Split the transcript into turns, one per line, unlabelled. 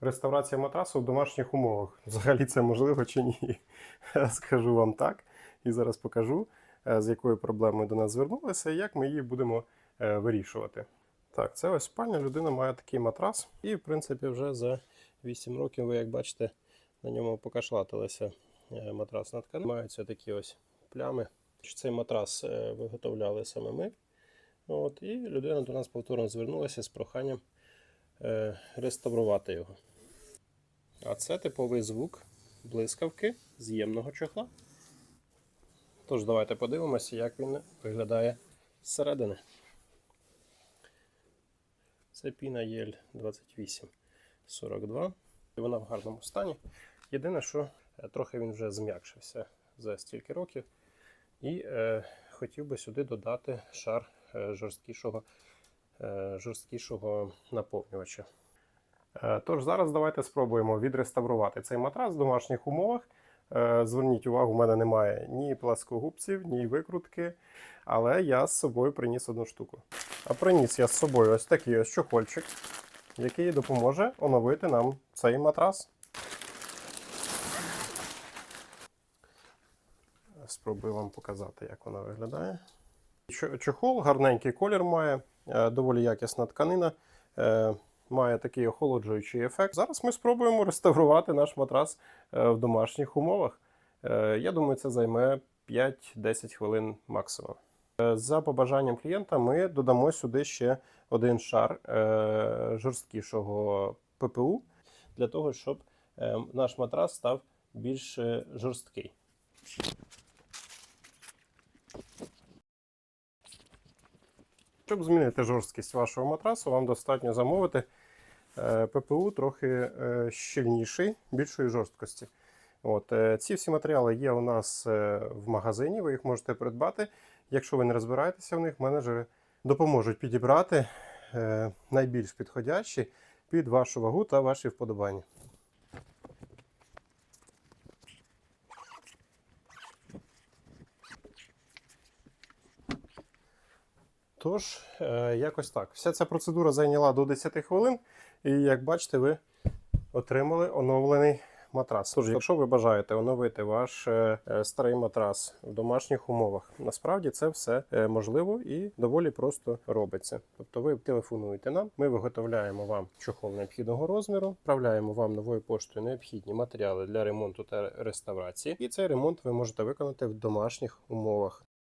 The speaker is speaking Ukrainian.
Реставрація матрасу в домашніх умовах. Взагалі це можливо чи ні? Скажу вам так. І зараз покажу, е, з якою проблемою до нас звернулися і як ми її будемо е, вирішувати. Так, це ось спальня. Людина має такий матрас. І, в принципі, вже за 8 років, ви як бачите, на ньому покашлатилася е, матрасна тканина. Маються такі ось плями. Цей матрас виготовляли саме ми. От, і людина до нас повторно звернулася з проханням реставрувати його. А це типовий звук блискавки з'ємного чохла. Тож, давайте подивимося, як він виглядає зсередини. Це піна Єль 2842. Вона в гарному стані. Єдине, що е, трохи він вже зм'якшився за стільки років. І е, хотів би сюди додати шар е, жорсткішого, е, жорсткішого наповнювача. Е, Тож зараз давайте спробуємо відреставрувати цей матрас в домашніх умовах. Е, Зверніть увагу, у мене немає ні пласкогубців, ні викрутки, але я з собою приніс одну штуку. А приніс я з собою ось такий ось чохольчик, який допоможе оновити нам цей матрас. Спробую вам показати, як вона виглядає. Чо- Чохол, гарненький колір має, е, доволі якісна тканина, е, має такий охолоджуючий ефект. Зараз ми спробуємо реставрувати наш матрас е, в домашніх умовах. Я думаю, це займе 5-10 хвилин максимум. За побажанням клієнта ми додамо сюди ще один шар жорсткішого ППУ для того, щоб наш матрас став більш жорсткий. Щоб змінити жорсткість вашого матрасу, вам достатньо замовити е, ППУ трохи е, щільніший, більшої жорсткості. От, е, ці всі матеріали є у нас в магазині, ви їх можете придбати. Якщо ви не розбираєтеся в них, менеджери допоможуть підібрати найбільш підходящі під вашу вагу та ваші вподобання. Тож, е, якось так. Вся ця процедура зайняла до 10 хвилин, і як бачите, ви отримали оновлений матрас. Тож, якщо ви бажаєте оновити ваш е, е, старий матрас в домашніх умовах, насправді це все можливо і доволі просто робиться. Тобто ви телефонуєте нам, ми виготовляємо вам чохол необхідного розміру, вправляємо вам новою поштою необхідні матеріали для ремонту та реставрації. І цей ремонт ви можете виконати в домашніх умовах.